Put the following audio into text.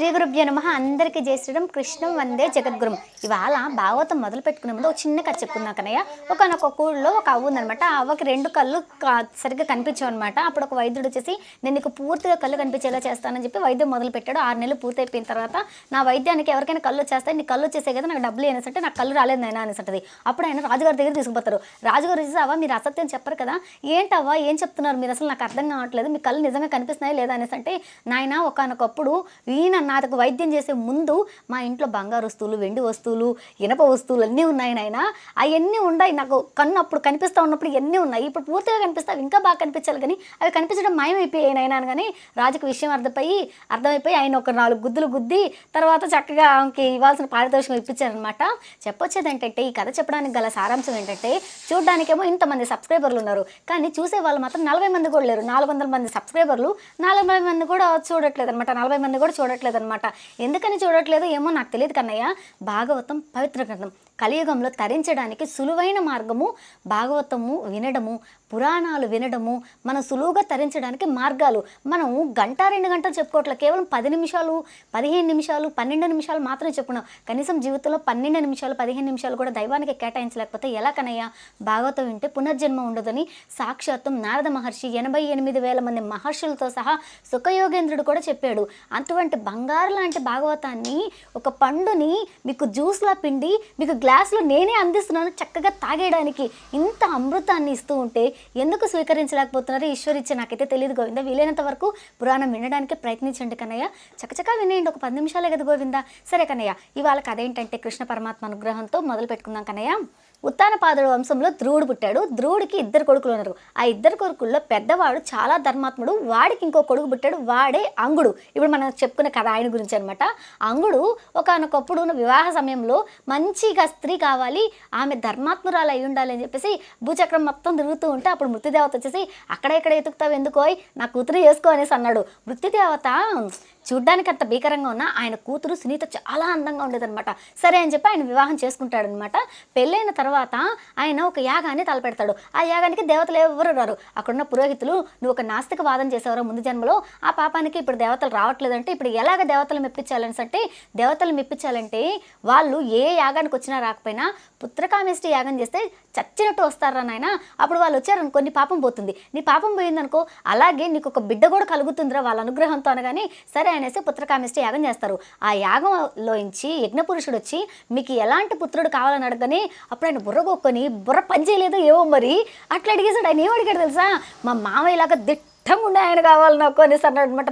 శ్రీ గురుభ్యో నమ. అందరికీ జయ శ్రీరామ్. కృష్ణం వందే జగద్గురం. ఇవాళ భాగవతం మొదలు పెట్టుకునే ముందు ఒక చిన్న కథ చెప్పుకున్నా కనయ్య ఒక ఊళ్ళో ఒక అవ్వ ఉందనమాట ఆ అవ్వకి రెండు కళ్ళు కా- సరిగ్గా కనిపించావు అనమాట అప్పుడు ఒక వైద్యుడు వచ్చేసి నేను నీకు పూర్తిగా కళ్ళు కనిపించేలా చేస్తానని చెప్పి వైద్యం మొదలు పెట్టాడు. ఆరు నెలలు పూర్తి అయిపోయిన తర్వాత నా వైద్యానికి ఎవరికైనా కళ్ళు వచ్చేస్తాయి. నీ కళ్ళు వచ్చేసే కదా నాకు డబ్బులు అనేసంటే నాకు కళ్ళు రాలేదు నాయన అనేసి అప్పుడు ఆయన రాజుగారి దగ్గర తీసుకుపోతారు. రాజుగారు వచ్చేసి అవ్వ మీరు అసత్యం చెప్పరు కదా. ఏంటవ్వా ఏం చెప్తున్నారు? మీరు అసలు నాకు అర్థం కావట్లేదు. మీ కళ్ళు నిజంగా కనిపిస్తున్నాయి లేదా? అనేసి అంటే నాయన ఒకనొకప్పుడు ఈయన నాతకు వైద్యం చేసే ముందు మా ఇంట్లో బంగారు వస్తువులు వెండి వస్తువులు ఇనప వస్తువులు అన్నీ ఉన్నాయి నాయన. అవన్నీ ఉన్నాయి నాకు కన్ను అప్పుడు కనిపిస్తూ ఉన్నప్పుడు ఇవన్నీ ఉన్నాయి. ఇప్పుడు పూర్తిగా కనిపిస్తావు. ఇంకా బాగా కనిపించాలి కానీ అవి కనిపించడం మాయమైపోయాయి నాయన కానీ రాజుకు విషయం అర్థమయ్యి అర్థమైపోయి ఆయన ఒక నాలుగు గుద్దులు గుద్ది తర్వాత చక్కగా ఆమెకి ఇవ్వాల్సిన పారితోషికం ఇప్పించారనమాట చెప్పొచ్చేది ఏంటంటే ఈ కథ చెప్పడానికి గల సారాంశం ఏంటంటే చూడడానికేమో ఇంతమంది సబ్స్క్రైబర్లు ఉన్నారు. కానీ చూసే వాళ్ళు మాత్రం నలభై మంది కూడా లేరు. నాలుగు వందల మంది సబ్స్క్రైబర్లు. నలభై మంది కూడా చూడట్లేదు అనమాట నలభై మంది కూడా చూడట్లేదు. అనమాట ఎందుకని చూడట్లేదు ఏమో నాకు తెలియదు కన్నయ్య. భాగవతం పవిత్ర గ్రంథం. కలియుగంలో తరించడానికి సులువైన మార్గము భాగవతము వినడము పురాణాలు వినడము మనం సులువుగా తరించడానికి మార్గాలు. మనం గంట రెండు గంటలు చెప్పుకోవట్లే కేవలం పది నిమిషాలు పదిహేను నిమిషాలు పన్నెండు నిమిషాలు మాత్రమే చెప్పుకున్నాం. కనీసం జీవితంలో పన్నెండు నిమిషాలు పదిహేను నిమిషాలు కూడా దైవానికి కేటాయించలేకపోతే ఎలా కనయ్యా? భాగవతం వింటే పునర్జన్మ ఉండదని సాక్షాత్తం నారద మహర్షి ఎనభై ఎనిమిది వేల మంది మహర్షులతో సహా సుఖయోగేంద్రుడు కూడా చెప్పాడు. అటువంటి బంగారు లాంటి భాగవతాన్ని ఒక పండుని మీకు జ్యూస్లా పిండి మీకు గ్లాసులో నేనే అందిస్తున్నాను చక్కగా తాగేయడానికి. ఇంత అమృతాన్ని ఇస్తూ ఉంటే ఎందుకు స్వీకరించలేకపోతున్నారు? ఈశ్వరిచ్చే నాకైతే తెలియదు గోవింద. వీలైనంత వరకు పురాణం వినడానికి ప్రయత్నించండి కన్నయ్య. చకచకా వినేయండి ఒక పది నిమిషాలే కదా గోవింద. సరే కన్నయ్య ఇవాళ కథ ఏంటంటే కృష్ణ పరమాత్మ అనుగ్రహంతో మొదలు పెట్టుకుందాం కన్నయ్య. ఉత్తానపాదుడు వంశంలో ధ్రువుడు పుట్టాడు. ధ్రువుడికి ఇద్దరు కొడుకులు ఉన్నారు. ఆ ఇద్దరు కొడుకుల్లో పెద్దవాడు చాలా ధర్మాత్ముడు. వాడికి ఇంకో కొడుకు పుట్టాడు. వాడే అంగుడు. ఇప్పుడు మనం చెప్పుకున్న కథ ఆయన గురించి అనమాట అంగుడు ఒకనొకప్పుడు వివాహ సమయంలో మంచిగా స్త్రీ కావాలి. ఆమె ధర్మాత్మురాలు అయి ఉండాలి అని చెప్పేసి భూచక్రం మొత్తం తిరుగుతూ ఉంటే అప్పుడు మృత్యుదేవత వచ్చేసి అక్కడ ఇక్కడ ఎతుకుతావు? ఎందుకోయ్? నా కూతురు చేసుకో అనేసి అన్నాడు. మృత్యుదేవత చూడ్డానికి అంత భీకరంగా ఉన్న ఆయన కూతురు సునీత చాలా అందంగా ఉండేదనమాట సరే అని చెప్పి ఆయన వివాహం చేసుకుంటాడనమాట పెళ్ళైన తర్వాత ఆయన ఒక యాగాన్ని తలపెడతాడు. ఆ యాగానికి దేవతలు ఎవరు రారు. అక్కడున్న పురోహితులు నువ్వు ఒక నాస్తిక వాదం చేసేవారు ముందు జన్మలో? ఆ పాపానికి ఇప్పుడు దేవతలు రావట్లేదంటే ఇప్పుడు ఎలాగ దేవతలు మెప్పించాలని అంటే దేవతలు మెప్పించాలంటే వాళ్ళు ఏ యాగానికి వచ్చినా రాకపోయినా పుత్రకామేష్టి యాగం చేస్తే చచ్చినట్టు వస్తారా నాయన? అప్పుడు వాళ్ళు వచ్చారనుకో నీ పాపం పోతుంది. నీ పాపం పోయిందనుకో అలాగే నీకు ఒక బిడ్డ కూడా కలుగుతుందిరా వాళ్ళ అనుగ్రహంతో అనగానే సరే అనేసి పుత్రకామేష్టి యాగం చేస్తారు. ఆ యాగంలోంచి యజ్ఞపురుషుడు వచ్చి మీకు ఎలాంటి పుత్రుడు కావాలని అడగని అప్పుడు ఆయన బుర్రగొక్కొని బుర్ర పనిచేయలేదు ఏవో మరి అట్లా అడిగేసాడు ఆయన ఏమడిగాడు అడిగాడు తెలుసా? మా మామయ్యలాగా దిట్టంగా ఉండే ఆయన కావాలి నాకు అనేసి అన్నాడు అనమాట